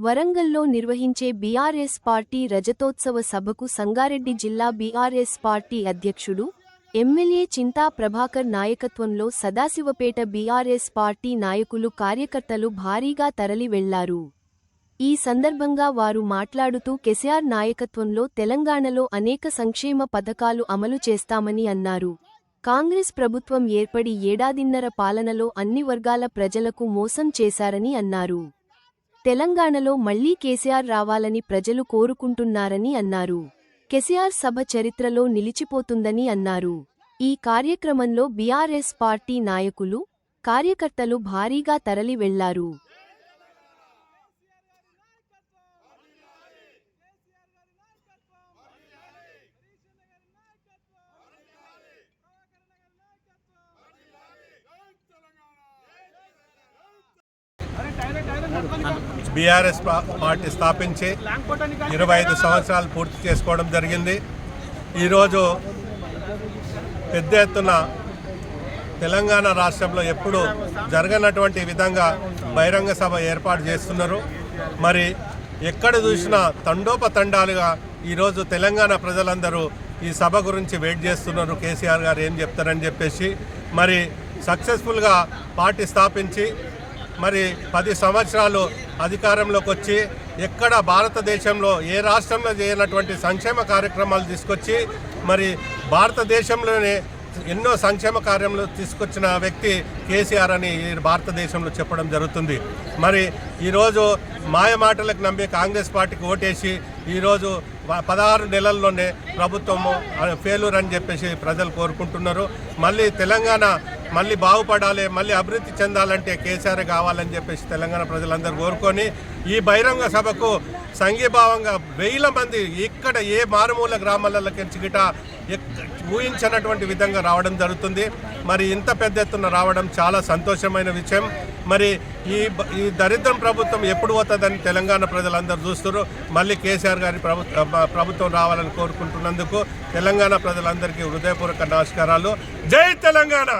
వరంగల్లో నిర్వహించే BRS party రజతోత్సవ సభకు సంగారెడ్డి జిల్లా బీఆర్ఎస్ పార్టీ అధ్యక్షుడు ఎమ్మెల్యే చింతా ప్రభాకర్ నాయకత్వంలో సదాశివపేట బీఆర్ఎస్ పార్టీ నాయకులు కార్యకర్తలు భారీగా తరలి వెళ్ళారు. ఈ సందర్భంగా వారు మాట్లాడుతూ కెసిఆర్ నాయకత్వంలో తెలంగాణలో అనేక సంక్షేమ పథకాలు అమలు చేస్తామని అన్నారు. కాంగ్రెస్ ప్రభుత్వం ఏర్పడి ఏడాదిన్నర పాలనలో అన్ని వర్గాల ప్రజలకు మోసం చేశారని అన్నారు. తెలంగాణలో మళ్ళీ కేసీఆర్ రావాలని ప్రజలు కోరుకుంటున్నారని అన్నారు. కెసిఆర్ సభ చరిత్రలో నిలిచిపోతుందని అన్నారు. ఈ కార్యక్రమంలో బీఆర్ఎస్ పార్టీ నాయకులు కార్యకర్తలు భారీగా తరలి వెళ్ళారు బీఆర్ఎస్ పార్టీ స్థాపించి ఇరవై ఐదు సంవత్సరాలు పూర్తి చేసుకోవడం జరిగింది. ఈరోజు పెద్ద ఎత్తున తెలంగాణ రాష్ట్రంలో ఎప్పుడు జరగనటువంటి విధంగా బహిరంగ సభ ఏర్పాటు చేస్తున్నారు. మరి ఎక్కడ చూసినా తండోపతండాలుగా ఈరోజు తెలంగాణ ప్రజలందరూ ఈ సభ గురించి వెయిట్ చేస్తున్నారు. కేసీఆర్ గారు ఏం చెప్తారని చెప్పేసి మరి సక్సెస్ఫుల్గా పార్టీ స్థాపించి మరి పది సంవత్సరాలు అధికారంలోకి వచ్చి ఎక్కడ భారతదేశంలో ఏ రాష్ట్రంలో చేయనటువంటి సంక్షేమ కార్యక్రమాలు తీసుకొచ్చి మరి భారతదేశంలోనే ఎన్నో సంక్షేమ కార్యములు తీసుకొచ్చిన వ్యక్తి కేసీఆర్ అని ఈ భారతదేశంలో చెప్పడం జరుగుతుంది. మరి ఈరోజు మాయ మాటలకు నమ్మి కాంగ్రెస్ పార్టీకి ఓటేసి ఈరోజు పదహారు నెలల్లోనే ప్రభుత్వము ఫెయిల్యూర్ అని చెప్పేసి ప్రజలు కోరుకుంటున్నారు. మళ్ళీ తెలంగాణ మళ్ళీ బాగుపడాలి మళ్ళీ అభివృద్ధి చెందాలంటే కేసీఆర్ కావాలని చెప్పేసి తెలంగాణ ప్రజలందరూ కోరుకొని ఈ బహిరంగ సభకు సంఘీభావంగా వేల మంది ఇక్కడ ఏ మారుమూల గ్రామాలకి గిట ఊహించినటువంటి విధంగా రావడం జరుగుతుంది. మరి ఇంత పెద్ద ఎత్తున రావడం చాలా సంతోషమైన విషయం. మరి ఈ ఈ దరిద్రం ప్రభుత్వం ఎప్పుడు పోతుందని తెలంగాణ ప్రజలందరూ చూస్తున్నారు. మళ్ళీ కేసీఆర్ గారి ప్రభుత్వ ప్రభుత్వం రావాలని కోరుకుంటున్నందుకు తెలంగాణ ప్రజలందరికీ హృదయపూర్వక నమస్కారాలు. జై తెలంగాణ!